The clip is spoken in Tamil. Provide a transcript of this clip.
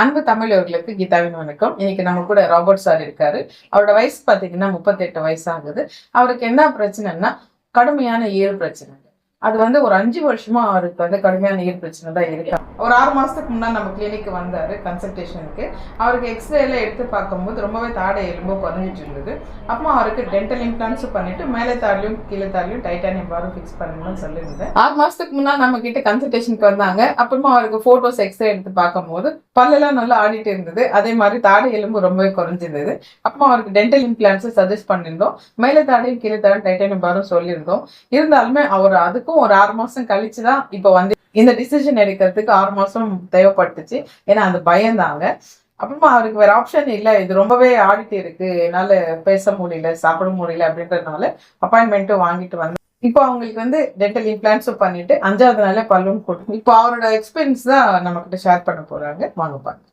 அன்பு தமிழர்களுக்கு கீதாவின் வணக்கம். இன்னைக்கு நம்ம கூட ராபர்ட் சார் இருக்காரு. அவரோட வயசு பார்த்தீங்கன்னா முப்பத்தெட்டு வயசு ஆகுது அவருக்கு என்ன பிரச்சனைன்னா கடுமையான ஈர் பிரச்சனை. அது வந்து ஒரு அஞ்சு வருஷமா அவருக்கு வந்து கடுமையான நீர் பிரச்சனை தான் இருக்கு. ஒரு ஆறு மாசத்துக்கு முன்னாடி நம்ம கிளினிக் வந்தாரு கன்சல்டேஷனுக்கு அவருக்கு எக்ஸ்ரே எல்லாம் எடுத்து பார்க்கும்போது ரொம்பவே தாடை எலும்பு குறைஞ்சிட்டு இருந்தது. அப்போ அவருக்கு டென்டல் இம்ப்ளான்ஸும் பண்ணிட்டு மேலே தாடிலையும் கீழே தாடிலையும் டைட்டானியம் பாரும் ஃபிக்ஸ் பண்ணணும்னு சொல்லியிருந்தேன். ஆறு மாசத்துக்கு முன்னாடி நம்ம கிட்ட கன்சல்டேஷனுக்கு வந்தாங்க. அப்புறமா அவருக்கு போட்டோஸ் எக்ஸ்ரே எடுத்து பார்க்கும்போது பல்லெல்லாம் நல்லா ஆடிட்டு இருந்தது. அதே மாதிரி தாடை எலும்பு ரொம்பவே குறைஞ்சிருந்தது. அப்போ அவருக்கு டென்டல் இம்ப்ளான்ஸை சஜஸ்ட் பண்ணியிருந்தோம். மேலே தாடையும் கீழே தாடையும் டைட்டானியம் பாரும் சொல்லியிருந்தோம். இருந்தாலுமே அவர் வர்றதுக்கும் ஒரு ஆறு மாசம் கழிச்சு தான் இப்போ வந்து இந்த டிசிஷன் எடுக்கிறதுக்கு ஆறு மாசம் தேவைப்பட்டுச்சு. ஏன்னா அந்த பயந்தாங்க. அப்புறமா அவருக்கு வேற ஆப்ஷன் இல்லை. இது ரொம்பவே ஆடிட்டு இருக்கு. என்னால பேச முடியல சாப்பிட முடியல அப்படின்றதுனால அப்பாயின்மெண்ட்டும் வாங்கிட்டு வந்தேன். இப்போ அவங்களுக்கு வந்து டென்டல் இம்ப்ளான்ஸும் பண்ணிட்டு அஞ்சாவது நாளே பல்லும் கொடுக்கும் இப்போ அவரோட எக்ஸ்பீரியன்ஸ் தான் நம்ம கிட்ட ஷேர் பண்ண போறாங்க. வாங்க பாருங்க